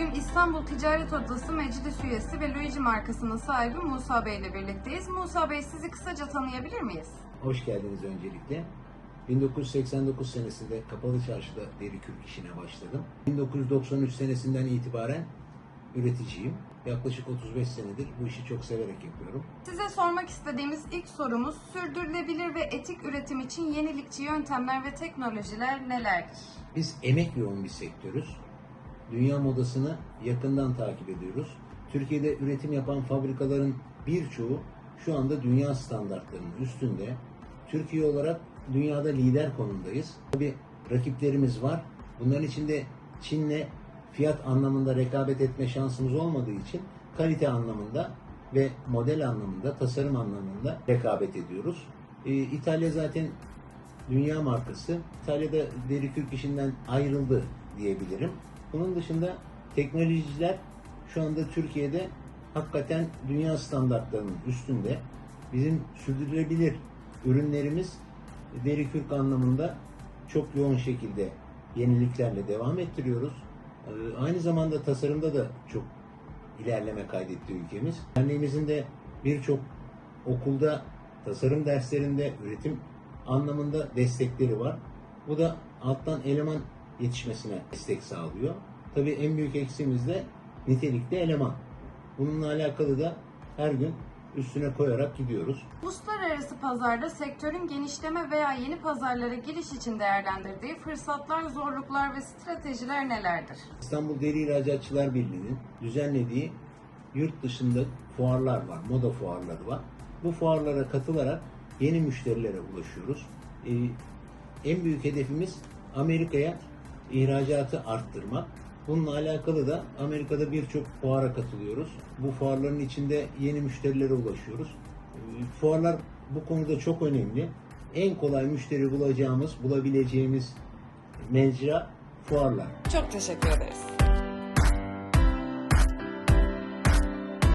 Bugün İstanbul Ticaret Odası Meclis üyesi ve Luigi markasının sahibi Musa Bey ile birlikteyiz. Musa Bey sizi kısaca tanıyabilir miyiz? Hoş geldiniz öncelikle. 1989 senesinde Kapalı Çarşı'da deri kürk işine başladım. 1993 senesinden itibaren üreticiyim. Yaklaşık 35 senedir bu işi çok severek yapıyorum. Size sormak istediğimiz ilk sorumuz sürdürülebilir ve etik üretim için yenilikçi yöntemler ve teknolojiler nelerdir? Biz emek yoğun bir sektörüz. Dünya modasını yakından takip ediyoruz. Türkiye'de üretim yapan fabrikaların birçoğu şu anda dünya standartlarının üstünde. Türkiye olarak dünyada lider konumdayız. Tabii rakiplerimiz var. Bunların içinde Çin'le fiyat anlamında rekabet etme şansımız olmadığı için kalite anlamında ve model anlamında, tasarım anlamında rekabet ediyoruz. Ee, İtalya zaten dünya markası. İtalya'da deri kürk işinden ayrıldı diyebilirim. Bunun dışında teknolojiler şu anda Türkiye'de hakikaten dünya standartlarının üstünde. Bizim sürdürülebilir ürünlerimiz deri kürk anlamında çok yoğun şekilde yeniliklerle devam ettiriyoruz. Ee, Aynı zamanda tasarımda da çok ilerleme kaydetti ülkemiz. Derneğimizin de birçok okulda tasarım derslerinde üretim anlamında destekleri var. Bu da alttan eleman yetişmesine destek sağlıyor. Tabii en büyük eksiğimiz de nitelikli eleman. Bununla alakalı da her gün üstüne koyarak gidiyoruz. Uluslararası pazarda sektörün genişleme veya yeni pazarlara giriş için değerlendirdiği fırsatlar, zorluklar ve stratejiler nelerdir? İstanbul Deri İhracatçılar Birliği'nin düzenlediği yurt dışında fuarlar var, moda fuarları var. Bu fuarlara katılarak yeni müşterilere ulaşıyoruz. Ee, en büyük hedefimiz Amerika'ya ihracatı arttırmak. Bununla alakalı da Amerika'da birçok fuara katılıyoruz. Bu fuarların içinde yeni müşterilere ulaşıyoruz. Ee, Fuarlar bu konuda çok önemli. En kolay müşteri bulacağımız, bulabileceğimiz mecra fuarlar. Çok teşekkür ederiz.